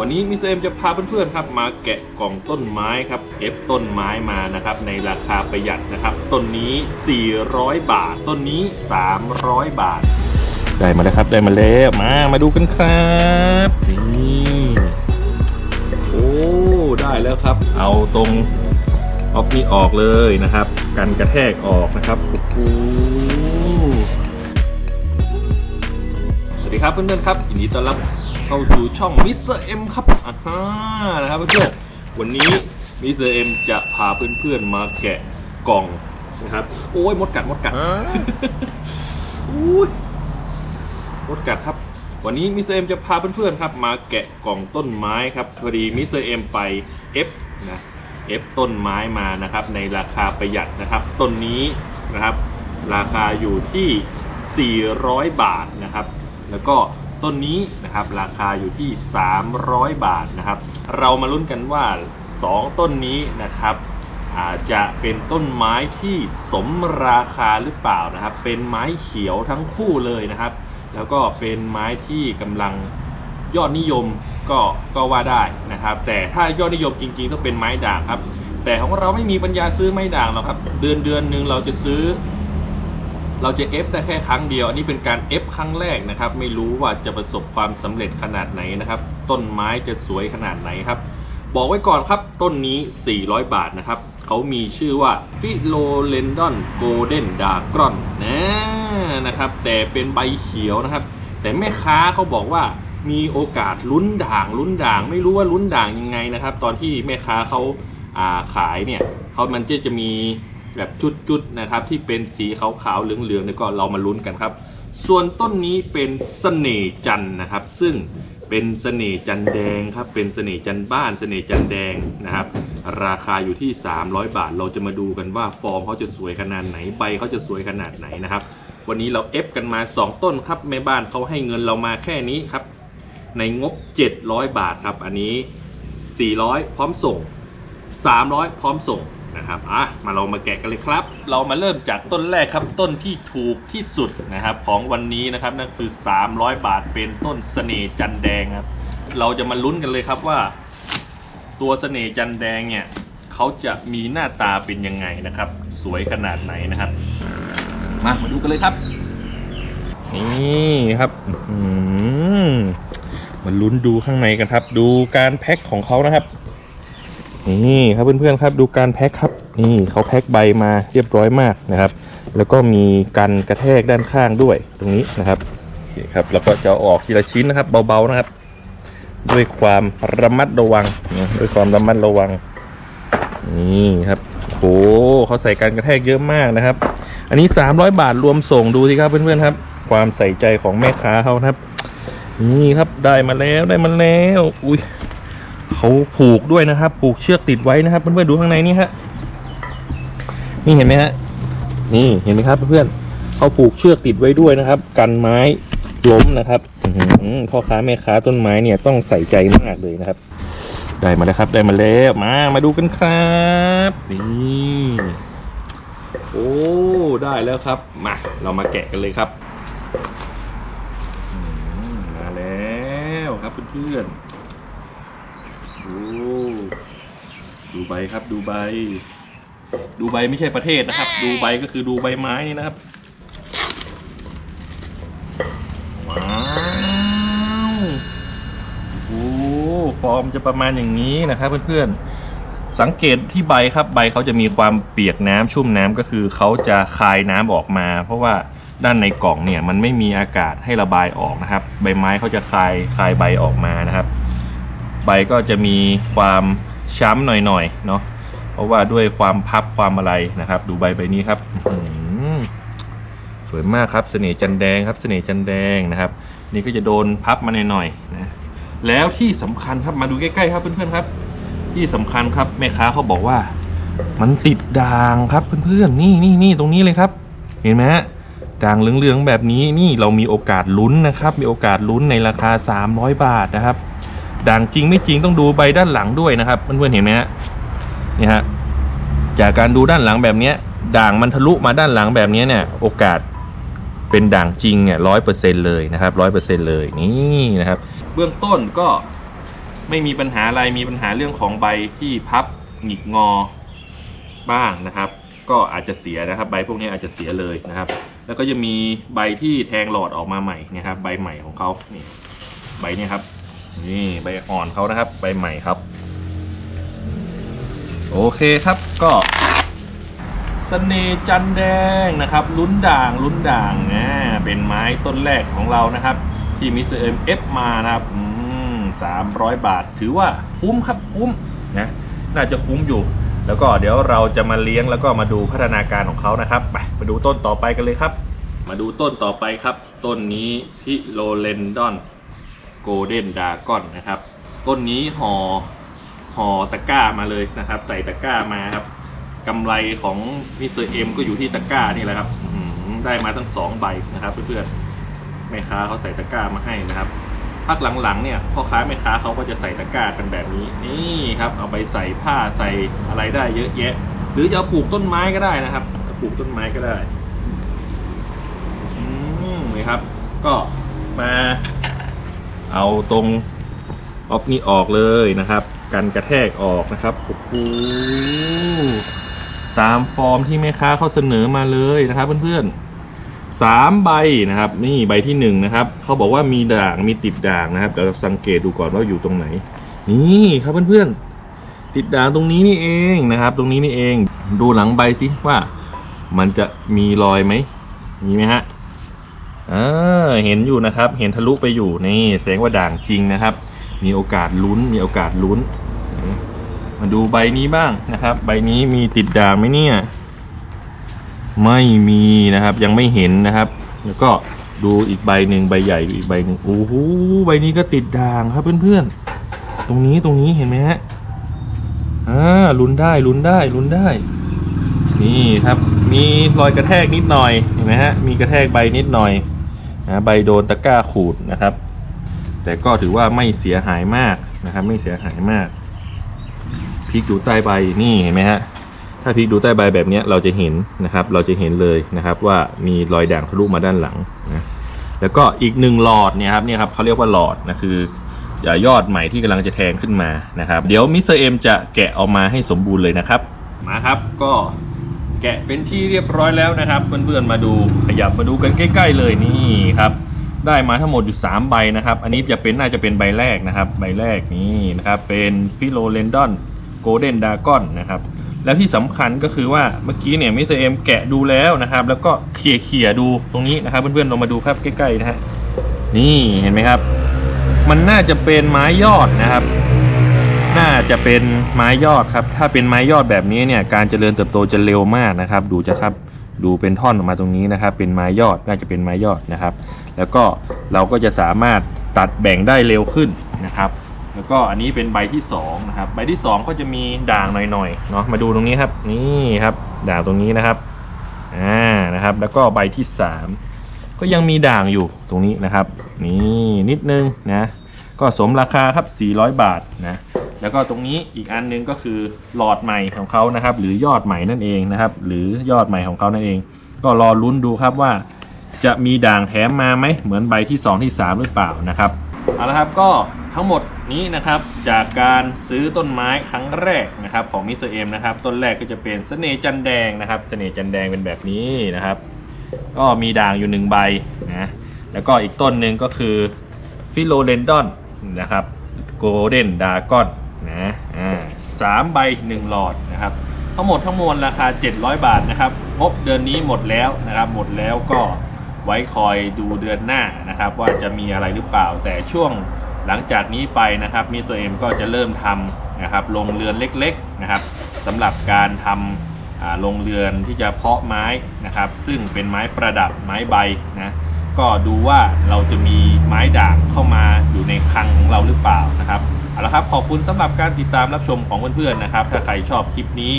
วันนี้มิสเตอร์เอ็มจะพาเพื่อนๆครับมาแกะกล่องต้นไม้ครับเอฟต้นไม้มานะครับในราคาประหยัดนะครับต้นนี้ 400 บาท ต้นนี้ 300 บาท ได้มาแล้วครับได้มาแล้วมามาดูกันครับนี่โอ้ได้แล้วครับ เอาตรงออฟนี่ออกเลยนะครับกันกระแทกออกนะครับโอ้โหสวัสดีครับเพื่อนๆครับยินดีต้อนรับ เข้าสู่ช่องมิสเตอร์เอ็มครับอ่าฮะนะครับเพื่อนๆวันนี้มิสเตอร์เอ็มจะพาเพื่อนๆมาแกะกล่องนะครับ โอ้ยมดกัดมดกัดอุ้ยรถกัดครับ วันนี้มิสเตอร์เอ็มจะพาเพื่อนๆครับ มาแกะกล่องต้นไม้ครับพอดีมิสเตอร์เอ็มไปเอฟนะเอฟต้นไม้มานะครับ ในราคาประหยัดนะครับ ต้นนี้นะครับ ราคาอยู่ที่ 400 บาทนะครับ แล้วก็ ต้นนี้นะครับราคาอยู่ที่ 300 บาทนะครับ เรามาลุ้นกันว่า 2 ต้นนี้นะครับอาจจะเป็นต้นไม้ที่สมราคาหรือเปล่านะครับ เป็นไม้เขียวทั้งคู่เลยนะครับ แล้วก็เป็นไม้ที่กำลังยอดนิยมก็ก็ว่าได้นะครับ แต่ถ้ายอดนิยมจริงๆต้องเป็นไม้ด่างครับ แต่ของเราไม่มีปัญญาซื้อไม้ด่างหรอกครับ เดือนเดือนหนึ่งเราจะซื้อ เราจะเอฟได้แค่ครั้งเดียว อันนี้เป็นการเอฟครั้งแรกนะครับ ไม่รู้ว่าจะประสบความสำเร็จขนาดไหนนะครับ ต้นไม้จะสวยขนาดไหนครับ บอกไว้ก่อนครับ ต้นนี้ 400 บาทนะครับ เขามีชื่อว่าฟิโลเลนดอนโกลเด้นดากรอนนะนะครับ แต่เป็นใบเขียวนะครับ แต่แม่ค้าเขาบอกว่ามีโอกาสลุ้นด่างลุ้นด่าง ไม่รู้ว่าลุ้นด่างยังไงนะครับ ตอนที่แม่ค้าเขาาขายเนี่ยเขามันจะจะมี แบบจุดๆนะครับที่เป็นสีขาวๆเหลืองๆเนี่ยก็เรามาลุ้นกันครับ ส่วนต้นนี้เป็นเสน่จันนะครับ ซึ่งเป็นเสน่จันแดงครับเป็นเสน่จันบ้านเสน่จันแดงนะครับ ราคาอยู่ที่ 300 บาท เราจะมาดูกันว่าฟอร์มเขาจะสวยขนาดไหนใบเขาจะสวยขนาดไหนนะครับ วันนี้เราเอฟกันมา 2 ต้นครับแม่บ้านเขาให้เงินเรามาแค่นี้ครับ ในงบ 700 บาทครับ อันนี้ 400 พร้อมส่ง 300 พร้อมส่ง นะครับอะมาเรามาแกะกันเลยครับ เรามาเริ่มจากต้นแรกครับต้นที่ถูกที่สุดนะครับของวันนี้นะครับนั่นคือ 300 บาทเป็นต้นเสน่ห์จันแดงครับเราจะมาลุ้นกันเลยครับว่า ตัวเสน่ห์จันแดงเนี่ยเขาจะมีหน้าตาเป็นยังไงนะครับ สวยขนาดไหนนะครับ มามาดูกันเลยครับนี่ครับอื้อหือมาลุ้นดูข้างในกันครับ ดูการแพ็คของเขานะครับ นี่ครับเพื่อนๆครับดูการแพ็คครับนี่เขาแพ็คใบมาเรียบร้อยมากนะครับ แล้วก็มีกันกระแทกด้านข้างด้วยตรงนี้นะครับโอเคครับแล้วก็จะออกทีละชิ้นนะครับ เบาๆนะครับ ด้วยความระมัดระวังด้วยความระมัดระวังนี่ครับโหเขาใส่การกระแทกเยอะมากนะครับ อันนี้ 300 บาทรวมส่งดูสิครับเพื่อนๆครับ ความใส่ใจของแม่ค้าเขานะครับ นี่ครับได้มาแล้วได้มาแล้ว อุ้ย เขาผูกด้วยนะครับ ผูกเชือกติดไว้นะครับเพื่อนๆดูข้างในนี่ฮะนี่เห็นไหมฮะนี่เห็นไหมครับเพื่อนๆเขาผูกเชือกติดไว้ด้วยนะครับ กันไม้ล้มนะครับอพ่อค้าแม่ค้าต้นไม้เนี่ยต้องใส่ใจมากเลยนะครับ ได้มาแล้วครับ ได้มาแล้วมา มาดูกันครับนี่โอ้ได้แล้วครับมาเรามาแกะกันเลยครับมมาแล้วครับเพื่อนๆ ดูดูใบครับดูใบ ดูใบไม่ใช่ประเทศนะครับ ดูใบก็คือดูใบไม้นี่นะครับว้าวโอ้ฟอร์มจะประมาณอย่างนี้นะครับเพื่อนๆสังเกตที่ใบครับใบเขาจะมีความเปียกน้ำชุ่มน้ำก็คือเขาจะคายน้ำออกมา เพราะว่าด้านในกล่องเนี่ยมันไม่มีอากาศให้ระบายออกนะครับ ใบไม้เขาจะคายคายใบออกมานะครับ ใบก็จะมีความช้ำหน่อยๆเนาะเพราะว่าด้วยความพับความอะไรนะครับ ดูใบใบนี้ครับสวยมากครับเสน่ห์จันแดงครับ เสน่ห์จันแดงนะครับ นี่ก็จะโดนพับมาหน่อยๆนะแล้วที่สำคัญครับมาดูใกล้ๆครับเพื่อนๆครับ ที่สำคัญครับแม่ค้าเขาบอกว่า มันติดด่างครับเพื่อนๆนี่นี่นี่ตรงนี้เลยครับ เห็นไหมฮะด่างเหลืองๆแบบนี้นี่เรามีโอกาสลุ้นนะครับ มีโอกาสลุ้นในราคา 300 บาทนะครับ ด่างจริงไม่จริงต้องดูใบด้านหลังด้วยนะครับเพื่อนๆเห็นไหมฮะนี่ฮะจากการดูด้านหลังแบบนี้ด่างมันทะลุมาด้านหลังแบบนี้เนี่ย โอกาสเป็นด่างจริงเนี่ยร้อยเปอร์เซ็นเลยนะครับร้อยเปอร์เซ็นเลยนี่นะครับ เบื้องต้นก็ไม่มีปัญหาอะไรมีปัญหาเรื่องของใบที่พับหงิกงอบ้างนะครับ ก็อาจจะเสียนะครับ ใบพวกนี้อาจจะเสียเลยนะครับ แล้วก็จะมีใบที่แทงหลอดออกมาใหม่นะครับ ใบใหม่ของเขานี่ใบนี้ครับ นี่ใบอ่อนเขานะครับ ใบใหม่ครับ โอเคครับก็สเสน่จันแดงนะครับลุ้นด่างลุ้นด่างนะเป็นไม้ต้นแรกของเรานะครับ ที่มิสเตอร์เอ็มเอฟมานะครับสามร้อยบาทถือว่าคุ้มครับคุ้มนะน่าจะคุ้มอยู่ แล้วก็เดี๋ยวเราจะมาเลี้ยงแล้วก็มาดูพัฒนาการของเขานะครับไปมาดูต้นต่อไปกันเลยครับ มาดูต้นต่อไปครับ ต้นนี้พิโลเลนดอน โกลเด้นดากอนนะครับ ต้นนี้ห่อห่อตะกร้ามาเลยนะครับ ใส่ตะกร้ามาครับกำไรของมิสเตอร์เอ็มก็อยู่ที่ตะกร้านี่แหละครับอืได้มาทั้งสองใบนะครับเพื่อนๆแม่ค้าเขาใส่ตะกร้ามาให้นะครับพักหลังๆเนี่ยพ่อค้าแม่ค้าเขาก็จะใส่ตะกร้ากันแบบนี้นี่ครับ เอาไปใส่ผ้าใส่อะไรได้เยอะแยะ หรือจะเอาปลูกต้นไม้ก็ได้นะครับปลูกต้นไม้ก็ได้อืมนี่ครับ ก็มา เอาตรงออกนี้ออกเลยนะครับ กันกระแทกออกนะครับโอ้โหตามฟอร์มที่แม่ค้าเขาเสนอมาเลยนะครับเพื่อนๆสามใบนะครับ นี่ใบที่หนึ่งนะครับเขาบอกว่ามีด่างมีติดด่างนะครับเดี๋ยวเราสังเกตดูก่อนว่าอยู่ตรงไหน นี่ครับเพื่อนๆติดด่างตรงนี้นี่เองนะครับ ตรงนี้นี่เอง ดูหลังใบสิว่า มันจะมีรอยไหมมีไหมฮะ อ่าเห็นอยู่นะครับ เห็นทะลุไปอยู่นี่แสดงว่าด่างจริงนะครับ มีโอกาสลุ้นมีโอกาสลุ้น มาดูใบนี้บ้างนะครับ ใบนี้มีติดด่างไหมเนี่ย ไม่มีนะครับยังไม่เห็นนะครับ แล้วก็ดูอีกใบหนึ่งใบใหญ่อีกใบหนึ่งโอ้โหใบนี้ก็ติดด่างครับเพื่อนๆ ตรงนี้ตรงนี้เห็นไหมฮะอ่าลุ้นได้ลุ้นได้ลุ้นได้ นี่ครับ มีรอยกระแทกนิดหน่อยเห็นไหมฮะมีกระแทกใบนิดหน่อย นะใบโดนตะกร้าขูดนะครับ แต่ก็ถือว่าไม่เสียหายมากนะครับ ไม่เสียหายมากพลิกดูใต้ใบนี่เห็นไหมฮะถ้าพลิกดูใต้ใบแบบนี้เราจะเห็นนะครับ เราจะเห็นเลยนะครับว่ามีรอยด่างทะลุมาด้านหลังนะแล้วก็อีกหนึ่งหลอดเนี่ยครับเนี่ยครับเขาเรียกว่าหลอดนะคือยอดใหม่ที่กำลังจะแทงขึ้นมานะครับ เดี๋ยวมิสเตอร์เอ็มจะแกะออกมาให้สมบูรณ์เลยนะครับ มาครับก็ แกะเป็นที่เรียบร้อยแล้วนะครับ เพื่อนๆมาดูขยับมาดูกันใกล้ ๆ เลยนี่ครับ ได้มาทั้งหมดอยู่ 3 ใบนะครับ อันนี้จะเป็นน่าจะเป็นใบแรกนะครับ ใบแรกนี่นะครับ เป็นฟิโลเลนดอนโกลเด้นดากอนนะครับ แล้วที่สำคัญก็คือว่าเมื่อกี้เนี่ยมิสเตอร์เอ็มแกะดูแล้วนะครับ แล้วก็เขี่ยๆดูตรงนี้นะครับ เพื่อนๆลองมาดูครับใกล้ๆนะฮะนี่เห็นไหมครับ มันน่าจะเป็นไม้ยอดนะครับ น่าจะเป็นไม้ยอดครับ ถ้าเป็นไม้ยอดแบบนี้เนี่ยการเจริญเติบโตจะเร็วมากนะครับ ดูจะครับดูเป็นท่อนออกมาตรงนี้นะครับ เป็นไม้ยอดน่าจะเป็นไม้ยอดนะครับ แล้วก็เราก็จะสามารถตัดแบ่งได้เร็วขึ้นนะครับ แล้วก็อันนี้เป็นใบที่สองนะครับใบที่สองก็จะมีด่างหน่อยๆเนาะมาดูตรงนี้ครับนี่ครับด่างตรงนี้นะครับอ่านะครับ แล้วก็ใบที่สามก็ยังมีด่างอยู่ตรงนี้นะครับ นี่นิดนึงนะก็สมราคาครับ 400 บาทนะ แล้วก็ตรงนี้อีกอันหนึงก็คือหลอดใหม่ของเขานะครับ หรือยอดใหม่นั่นเองนะครับ หรือยอดใหม่ของเขานั่นเอง ก็รอลุ้นดูครับว่า จะมีด่างแถมมาไหมเหมือนใบที่ 2 ที่ 3 หรือเปล่านะครับเอาละครับก็ทั้งหมดนี้นะครับจากการซื้อต้นไม้ครั้งแรกนะครับของมิสเตอร์เอ็มนะครับต้นแรกก็จะเป็นเสน่ห์จันแดงนะครับเสน่ห์จันแดงเป็นแบบนี้นะครับ ก็มีด่างอยู่หนึ่งใบนะแล้วก็อีกต้นหนึ่งก็คือฟิโลเลนดอนนะครับโกลเด้นดากอน นะอ่าสามใบหนึ่งหลอดนะครับ ทั้งหมดทั้งมวลราคา 700 บาทนะครับงบเดือนนี้หมดแล้วนะครับ หมดแล้วก็ไว้คอยดูเดือนหน้านะครับ ว่าจะมีอะไรหรือเปล่าแต่ช่วงหลังจากนี้ไปนะครับมิสเตอร์เอ็มก็จะเริ่มทำนะครับโรงเรือนเล็กๆนะครับสำหรับการทำอ่าโรงเรือนที่จะเพาะไม้นะครับ ซึ่งเป็นไม้ประดับไม้ใบนะ ก็ดูว่าเราจะมีไม้ด่างเข้ามาอยู่ในคลังของเราหรือเปล่านะครับเอาละครับขอบคุณสำหรับการติดตามรับชมของเพื่อนๆนะครับ ถ้าใครชอบคลิปนี้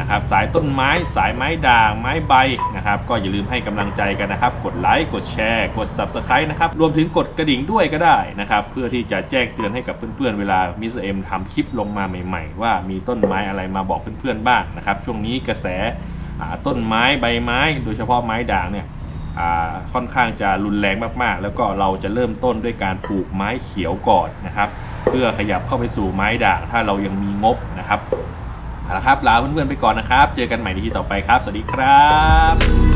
นะครับสายต้นไม้สายไม้ด่าง ไม้ใบนะครับ ก็อย่าลืมให้กำลังใจกันนะครับ กดไลค์กดแชร์ กด Subscribe นะครับ รวมถึงกดกระดิ่งด้วยก็ได้นะครับ เพื่อที่จะแจ้งเตือนให้กับเพื่อนๆ เวลามิสเอ็มทำคลิปลงมาใหม่ๆ ว่ามีต้นไม้อะไรมาบอกเพื่อนๆบ้างนะครับ ช่วงนี้กระแสต้นไม้ใบไม้ โดยเฉพาะไม้ด่างเนี่ย ค่อนข้างจะรุนแรงมากๆ แล้วก็เราจะเริ่มต้นด้วยการปลูกไม้เขียวก่อนนะครับ เพื่อขยับเข้าไปสู่ไม้ด่างถ้าเรายังมีงบนะครับเอาละครับลาเพื่อนๆไปก่อนนะครับ เจอกันใหม่ในที่ต่อไปครับ สวัสดีครับ